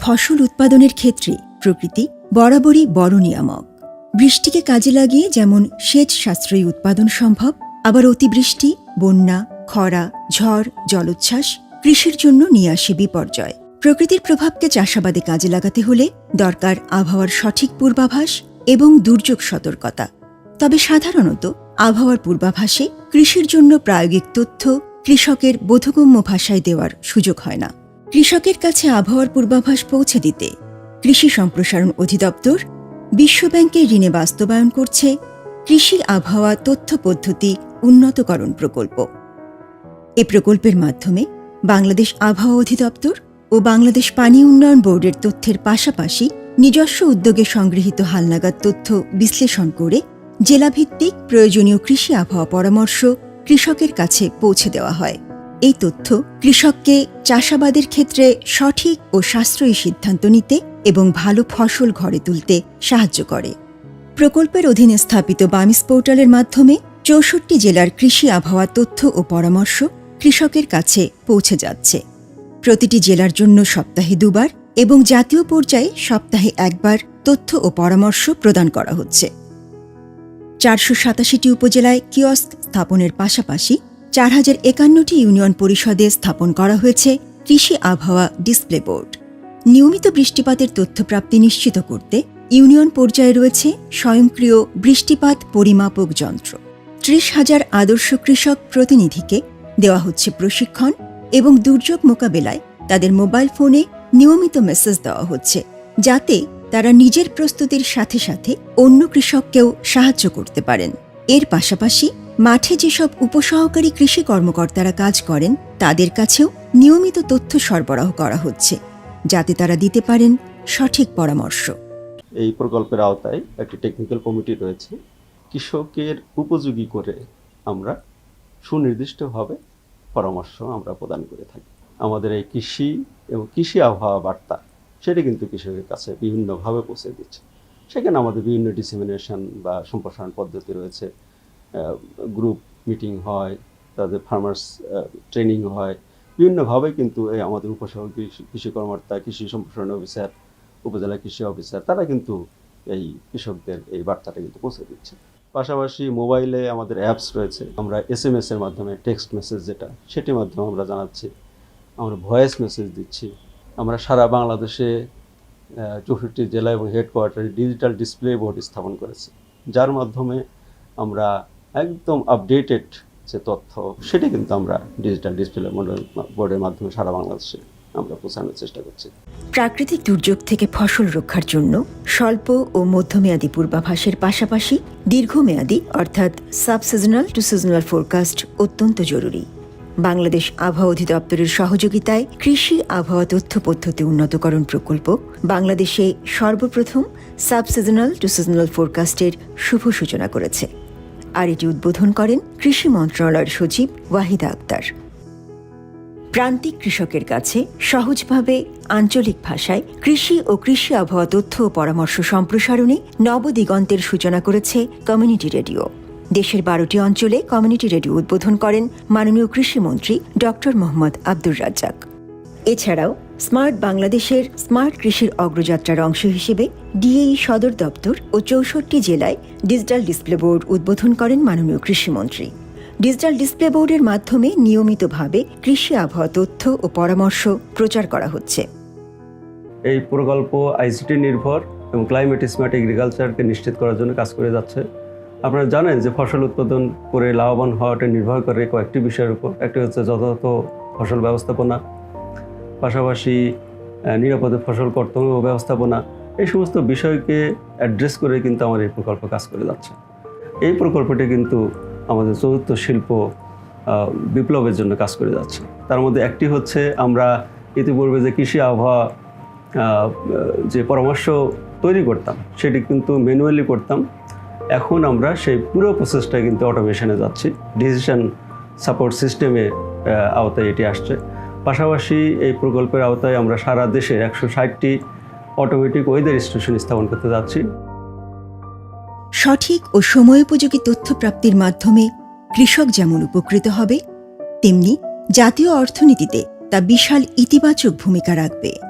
ফসল উৎপাদনের ক্ষেত্রে প্রকৃতি বরাবরই বড় নিয়ামক বৃষ্টিকে কাজে লাগিয়ে যেমন সেচ সাশ্রয়ী উৎপাদন সম্ভব, আবার অতিবৃষ্টি, বন্যা, খরা, ঝড়, জলোচ্ছ্বাস কৃষির জন্য নিয়ে আসে বিপর্যয়। প্রকৃতির প্রভাবকে চাষাবাদে কাজে লাগাতে হলে দরকার আবহাওয়ার সঠিক পূর্বাভাস এবং দুর্যোগ সতর্কতা। তবে সাধারণত আবহাওয়ার পূর্বাভাসে কৃষির জন্য প্রায়োগিক তথ্য কৃষকের বোধগম্য ভাষায় দেওয়ার সুযোগ হয় না। কৃষকের কাছে আবহাওয়ার পূর্বাভাস পৌঁছে দিতে কৃষি সম্প্রসারণ অধিদপ্তর বিশ্বব্যাংকের ঋণে বাস্তবায়ন করছে কৃষি আবহাওয়া তথ্য পদ্ধতি উন্নতকরণ প্রকল্প। এ প্রকল্পের মাধ্যমে বাংলাদেশ আবহাওয়া অধিদপ্তর ও বাংলাদেশ পানি উন্নয়ন বোর্ডের তথ্যের পাশাপাশি নিজস্ব উদ্যোগে সংগৃহীত হালনাগাদ তথ্য বিশ্লেষণ করে জেলাভিত্তিক প্রয়োজনীয় কৃষি আবহাওয়া পরামর্শ কৃষকের কাছে পৌঁছে দেওয়া হয়। এই তথ্য কৃষককে চাষাবাদের ক্ষেত্রে সঠিক ও সাশ্রয়ী সিদ্ধান্ত নিতে এবং ভালো ফসল ঘরে তুলতে সাহায্য করে। প্রকল্পের অধীনে স্থাপিত বামিস পোর্টালের মাধ্যমে চৌষট্টি জেলার কৃষি আবহাওয়া তথ্য ও পরামর্শ কৃষকের কাছে পৌঁছে যাচ্ছে। প্রতিটি জেলার জন্য সপ্তাহে দুবার এবং জাতীয় পর্যায়ে সপ্তাহে একবার তথ্য ও পরামর্শ প্রদান করা হচ্ছে। চারশো সাতাশিটি উপজেলায় কিয়স্ক স্থাপনের পাশাপাশি চার হাজার একান্নটি ইউনিয়ন পরিষদে স্থাপন করা হয়েছে কৃষি আবহাওয়া ডিসপ্লে বোর্ড। নিয়মিত বৃষ্টিপাতের তথ্যপ্রাপ্তি নিশ্চিত করতে ইউনিয়ন পর্যায়ে রয়েছে স্বয়ংক্রিয় বৃষ্টিপাত পরিমাপক যন্ত্র। ত্রিশ হাজার আদর্শ কৃষক প্রতিনিধিকে দেওয়া হচ্ছে প্রশিক্ষণ এবং দুর্যোগ মোকাবেলায় তাদের মোবাইল ফোনে নিয়মিত মেসেজ দেওয়া হচ্ছে, যাতে তারা নিজের প্রস্তুতির সাথে সাথে অন্য কৃষককেও সাহায্য করতে পারেন। এর পাশাপাশি মাঠে যেসব উপসহকারী কৃষি কর্মকর্তারা কাজ করেন, তাদের কাছেও নিয়মিত তথ্য সরবরাহ করা হচ্ছে, যাতে তারা দিতে পারেন সঠিক পরামর্শ। এই প্রকল্পের আওতায় একটি টেকনিক্যাল কমিটি রয়েছে। কৃষকের উপযোগী করে আমরা সুনির্দিষ্টভাবে পরামর্শ আমরা প্রদান করে থাকি। আমাদের এই কৃষি এবং কৃষি আবহাওয়া বার্তা, সেটা কিন্তু কৃষকের কাছে বিভিন্নভাবে পৌঁছে দিচ্ছে। সেখানে আমাদের বিভিন্ন ডিসিমিনেশন বা সম্প্রসারণ পদ্ধতি রয়েছে। গ্রুপ মিটিং হয়, তাদের ফার্মার্স ট্রেনিং হয়। বিভিন্নভাবে কিন্তু এই আমাদের উপসহ কৃষি কৃষি কর্মকর্তা কৃষি সম্প্রসারণ অফিসার উপজেলা কৃষি অফিসার তারা কিন্তু এই কৃষকদের এই বার্তাটা কিন্তু পৌঁছে দিচ্ছে। পাশাপাশি মোবাইলে আমাদের অ্যাপস রয়েছে। আমরা এস এম এর মাধ্যমে টেক্সট মেসেজ যেটা, সেটির মাধ্যমে আমরা জানাচ্ছি। আমরা ভয়েস মেসেজ দিচ্ছি। আমরা সারা বাংলাদেশে চৌষট্টি জেলা এবং হেডকোয়ার্টারে ডিজিটাল ডিসপ্লে বোর্ড স্থাপন করেছি। যার মাধ্যমে আমরা একদম আপডেটেড যে তথ্য, সেটি কিন্তু আমরা ডিজিটাল ডিসপ্লে বোর্ডের মাধ্যমে সারা বাংলাদেশে আমরা পৌঁছানোর চেষ্টা করছি। প্রাকৃতিক দুর্যোগ থেকে ফসল রক্ষার জন্য স্বল্প ও মধ্যমেয়াদী পূর্বাভাসের পাশাপাশি দীর্ঘমেয়াদী, অর্থাৎ sub seasonal to seasonal forecast অত্যন্ত জরুরি। বাংলাদেশ আবহাওয়া অধিদপ্তরের সহযোগিতায় কৃষি আবহাওয়া তথ্য পদ্ধতি উন্নতকরণ প্রকল্প বাংলাদেশে সর্বপ্রথম সাব সিজনাল টু সিজনাল ফোরকাস্টের শুভ সূচনা করেছে। আর এটি উদ্বোধন করেন কৃষি মন্ত্রণালয়ের সচিব ওয়াহিদা আক্তার। প্রান্তিক কৃষকের কাছে সহজভাবে আঞ্চলিক ভাষায় কৃষি ও কৃষি আবহাওয়া তথ্য ও পরামর্শ সম্প্রসারণে নবদিগন্তের সূচনা করেছে কমিউনিটি রেডিও। দেশের বারোটি অঞ্চলে কমিউনিটি রেডিও উদ্বোধন করেন মাননীয় কৃষিমন্ত্রী ডক্টর মোহাম্মদ আব্দুর রাজ্জাক। এছাড়াও স্মার্ট বাংলাদেশের স্মার্ট কৃষির অগ্রযাত্রার অংশ হিসেবে ডিএই সদর দপ্তর ও চৌষট্টি জেলায় ডিজিটাল ডিসপ্লে বোর্ড উদ্বোধন করেন মাননীয় কৃষিমন্ত্রী। ডিজিটাল ডিসপ্লে বোর্ডের মাধ্যমে নিয়মিতভাবে কৃষি আবহাওয়া তথ্য ও পরামর্শ প্রচার করা হচ্ছে। এই প্রকল্প আইসিটি নির্ভর এবং ক্লাইমেট স্মার্ট এগ্রিকালচারকে নিশ্চিত করার জন্য কাজ করে যাচ্ছে। আপনারা জানেন যে ফসল উৎপাদন করে লাভবান হওয়াটা নির্ভর করে কয়েকটি বিষয়ের উপর। একটি হচ্ছে যথাযথ ফসল ব্যবস্থাপনা পাশাপাশি নিরাপদে ফসল কর্তন ও ব্যবস্থাপনা, এই সমস্ত বিষয়কে অ্যাড্রেস করে কিন্তু আমার এই প্রকল্প কাজ করে যাচ্ছে। এই প্রকল্পটি কিন্তু আমাদের চতুর্থ শিল্প বিপ্লবের জন্য কাজ করে যাচ্ছে। তার মধ্যে একটি হচ্ছে আমরা ইতিপূর্বে যে কৃষি আবহাওয়া যে পরামর্শ তৈরি করতাম, সেটি কিন্তু ম্যানুয়ালি করতাম। এখন আমরা সেই পুরো প্রসেসটা কিন্তু অটোমেশনে যাচ্ছি। ডিসিশন সাপোর্ট সিস্টেমের আওতায় এটি আসছে। পাশাপাশি এই প্রকল্পের আওতায় আমরা সারা দেশে একশো ষাটটি অটোমেটিক ওয়েদার স্টেশন স্থাপন করতে যাচ্ছি। সঠিক ও সময়োপযোগী তথ্য প্রাপ্তির মাধ্যমে কৃষক যেমন উপকৃত হবে, তেমনি জাতীয় অর্থনীতিতে তা বিশাল ইতিবাচক ভূমিকা রাখবে।